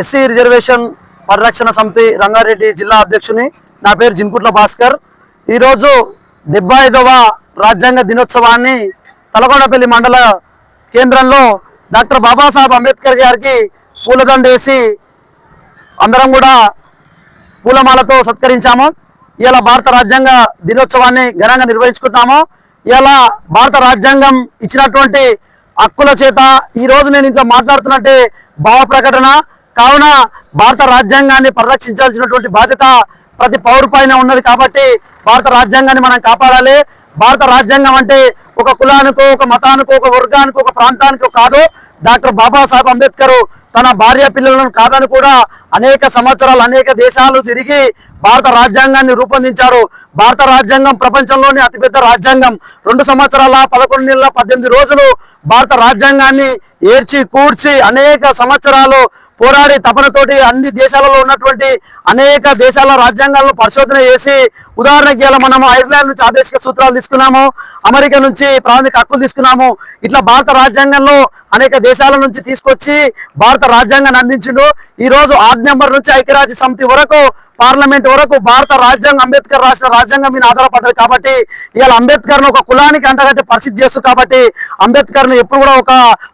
SC reservation పరిరక్షణ సమితి రంగారెడ్డి జిల్లా అధ్యక్షుని నా పేరు జిన్కుట్ల భాస్కర్. ఈరోజు డెబ్బై ఐదవ రాజ్యాంగ దినోత్సవాన్ని తలకొండపల్లి మండల కేంద్రంలో డాక్టర్ బాబాసాహెబ్ అంబేద్కర్ గారికి పూలదండ వేసి అందరం కూడా పూలమాలతో సత్కరించాము. ఇలా భారత రాజ్యాంగ దినోత్సవాన్ని ఘనంగా నిర్వహించుకుంటున్నాము. ఇలా భారత రాజ్యాంగం ఇచ్చినటువంటి హక్కుల చేత ఈరోజు నేను ఇంట్లో మాట్లాడుతున్నట్టే భావ ప్రకటన. కావున భారత రాజ్యాంగాన్ని పరిరక్షించాల్సినటువంటి బాధ్యత ప్రతి పౌరు పైన ఉన్నది కాబట్టి భారత రాజ్యాంగాన్ని మనం కాపాడాలి. భారత రాజ్యాంగం అంటే ఒక కులానికో ఒక మతానికో ఒక వర్గానికో ఒక ప్రాంతానికో కాదు. డాక్టర్ బాబాసాహెబ్ అంబేద్కర్ తన భార్య పిల్లలను కాదని కూడా అనేక సంవత్సరాలు అనేక దేశాలు తిరిగి భారత రాజ్యాంగాన్ని రూపొందించారు. భారత రాజ్యాంగం ప్రపంచంలోనే అతిపెద్ద రాజ్యాంగం. రెండు సంవత్సరాల పదకొండు నెలల పద్దెనిమిది రోజులు భారత రాజ్యాంగాన్ని ఏర్చి కూర్చి అనేక సంవత్సరాలు పోరాడి తపనతోటి అన్ని దేశాలలో ఉన్నటువంటి అనేక దేశాల రాజ్యాంగాలను పరిశోధన చేసి ఉదాహరణకి ఇలా మనం ఐర్లాండ్ నుంచి ఆదేశిక సూత్రాలు తీసుకున్నాము అమెరికా నుంచి ప్రాథమిక హక్కులు తీసుకున్నాము. ఇట్లా భారత రాజ్యాంగంలో అనేక దేశాల నుంచి తీసుకొచ్చి భారత రాజ్యాంగాన్ని అందించిండు. ఈ రోజు ఆర్డ్ నెంబర్ నుంచి ఐక్యరాజ్య సమితి వరకు పార్లమెంట్ వరకు భారత రాజ్యాంగం అంబేద్కర్ రాసిన రాజ్యాంగం మీద ఆధారపడ్డది కాబట్టి ఇవాళ అంబేద్కర్ ఒక కులానికి అంటగట్టి పరిస్థితి చేస్తూ కాబట్టి అంబేద్కర్ను ఎప్పుడు కూడా ఒక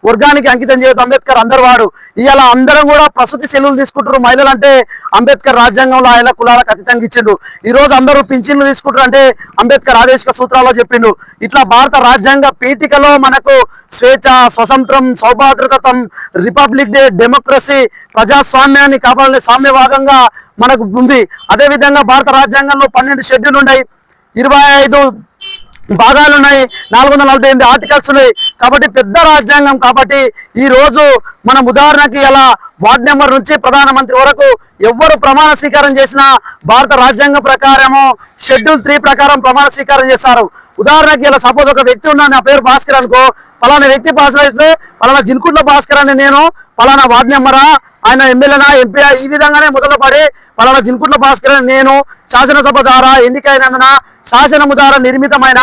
వర్గానికి అంకితం చేయదు అంబేద్కర్ అందరు వాడు ఇవాళ అందరం కూడా ప్రసూతి సెలవులు తీసుకుంటారు మహిళలు అంటే అంబేద్కర్ రాజ్యాంగంలో ఆయన కులాలకు అతీతంగా ఇచ్చిండు. ఈ రోజు అందరూ పింఛన్లు తీసుకుంటారు అంటే అంబేద్కర్ ఆదేశిక సూత్రాల్లో చెప్పిండు. ఇట్లా భారత రాజ్యాంగ పీఠికలో మనకు స్వేచ్ఛ స్వతంత్రం సౌభాద్రతం రిపబ్లిక్ డే డెమోక్రసీ ప్రజాస్వామ్యాన్ని కాపాడే సామ్యవాదంగా మనకు ఉంది. అదే విధంగా భారత రాజ్యాంగంలో పన్నెండు షెడ్యూల్ ఉన్నాయి. ఇరవై ఐదు భాగాలు ఉన్నాయి నాలుగు వందల నలభై ఎనిమిది ఆర్టికల్స్ ఉన్నాయి. కాబట్టి పెద్ద రాజ్యాంగం కాబట్టి ఈ రోజు మనం ఉదాహరణకి ఇలా వార్డ్ నెంబర్ నుంచి ప్రధానమంత్రి వరకు ఎవ్వరు ప్రమాణ స్వీకారం చేసినా భారత రాజ్యాంగం ప్రకారము షెడ్యూల్ త్రీ ప్రకారం ప్రమాణ స్వీకారం చేస్తారు ఉదాహరణకి ఇలా సపోజ్ ఒక వ్యక్తి ఉన్నా నా పేరు భాస్కర్ అనుకో పలానా వ్యక్తి పాస్ అయితే పలానా జిన్కుట్ల భాస్కర్ అని నేను పలానా వార్డ్ నెంబరా ఆయన ఎమ్మెల్యేనా ఎంపీ ఈ విధంగానే మొదలు పడి పలానా జిన్కుట్ల భాస్కర్ అని నేను శాసనసభ ద్వారా ఎన్నికైనందున శాసనము ద్వారా నిర్మితమైన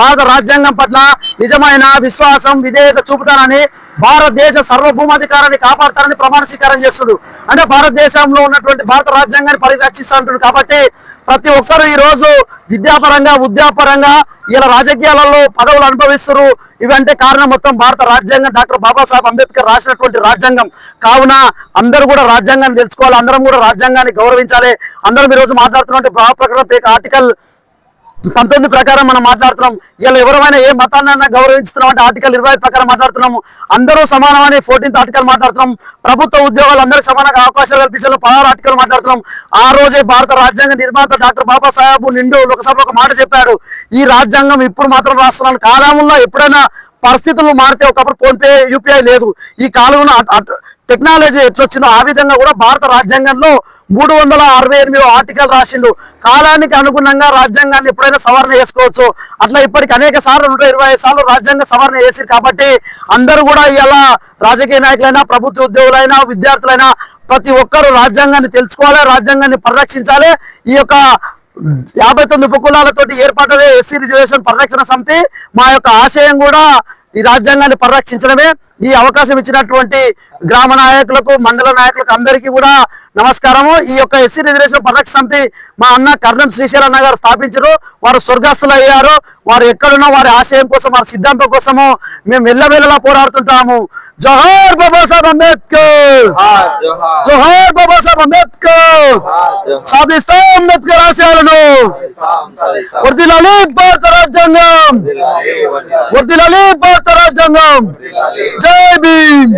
భారత రాజ్యాంగం పట్ల నిజమైన విశ్వాసం విధేయత చూపుతానని భారతదేశ సర్వభూమాధికారాన్ని కాపాడతానని ప్రమాణ స్వీకారం చేస్తుడు అంటే భారతదేశంలో ఉన్నటువంటి భారత రాజ్యాంగాన్ని పరిరక్షిస్తుంటాడు కాబట్టి ప్రతి ఒక్కరు ఈ రోజు విద్యాపరంగా ఉద్యాపరంగా ఇలా రాజకీయాలలో పదవులు అనుభవిస్తున్నారు. ఇవంటే కారణం మొత్తం భారత రాజ్యాంగం. డాక్టర్ బాబాసాహెబ్ అంబేద్కర్ రాసినటువంటి రాజ్యాంగం. కావున అందరూ కూడా రాజ్యాంగాన్ని తెలుసుకోవాలి. అందరం కూడా రాజ్యాంగాన్ని గౌరవించాలి. అందరం ఈ రోజు మాట్లాడుతున్నటువంటి భావ ప్రకటన ఆర్టికల్ పంతొమ్మిది ప్రకారం మనం మాట్లాడుతున్నాం. ఇలా ఎవరైనా ఏ మతాన్ని గౌరవించుతున్నాం అంటే ఆర్టికల్ ఇరవై ప్రకారం మాట్లాడుతున్నాము. అందరూ సమానమని ఫోర్టీన్త్ ఆర్టికల్ మాట్లాడుతున్నాం. ప్రభుత్వ ఉద్యోగాలు అందరికీ సమానంగా అవకాశాలు కల్పించాలని పదహారు ఆర్టికల్ మాట్లాడుతున్నాం. ఆ రోజే భారత రాజ్యాంగ నిర్మాత డాక్టర్ బాబాసాహెబ్ నిండు లోకసభలో ఒక మాట చెప్పాడు. ఈ రాజ్యాంగం ఇప్పుడు మాత్రం రాస్తున్నాను. కాలంలో ఎప్పుడైనా పరిస్థితులు మారితే ఒకప్పుడు ఫోన్పే యూపీఐ లేదు. ఈ కాలంలో అట్- టెక్నాలజీ ఎట్లొచ్చిందో ఆ విధంగా కూడా భారత రాజ్యాంగంలో మూడు వందల అరవై ఎనిమిది ఆర్టికల్ రాసిండు. కాలానికి అనుగుణంగా రాజ్యాంగాన్ని ఎప్పుడైనా సవరణ చేసుకోవచ్చు. అట్లా ఇప్పటికి అనేక సార్లు నూట ఇరవై ఐదు సార్లు రాజ్యాంగ సవరణ చేసి కాబట్టి అందరూ కూడా ఇలా రాజకీయ నాయకులైనా ప్రభుత్వ ఉద్యోగులైనా విద్యార్థులైనా ప్రతి ఒక్కరూ రాజ్యాంగాన్ని తెలుసుకోవాలి రాజ్యాంగాన్ని పరిరక్షించాలి. ఈ యొక్క యాభై తొమ్మిది ఉపకులాలతో ఏర్పాటు ఎస్సీ రిజర్వేషన్ పరిరక్షణ సమితి. మా యొక్క ఆశయం కూడా ఈ రాజ్యాంగాన్ని పరిరక్షించడమే. ఈ అవకాశం ఇచ్చినటువంటి గ్రామ నాయకులకు మండల నాయకులకు అందరికీ కూడా నమస్కారము. ఈ యొక్క ఎస్సీ రిజర్వేషన్ పరిరక్షణ సమితి మా అన్న కర్ణం శ్రీశైల అన్న గారు స్థాపించారు. వారు స్వర్గస్థులు అయ్యారు. వారు ఎక్కడున్నా వారి ఆశయం కోసం వారి సిద్ధాంతం కోసము మేము వెళ్ళవేళలా పోరాడుతుంటాము. జోహార్ బాబాసాహెబ్ అంబేద్కర్! జోహార్. బాబాసాహెబ్ అంబేద్కర్! సాధిస్తాం అంబేద్కర్ ఆశయాలను! వర్దిలాలి భారత రాజ్యాంగం! వర్దిలాలి భారత రాజ్యాంగం. జై భీమ్!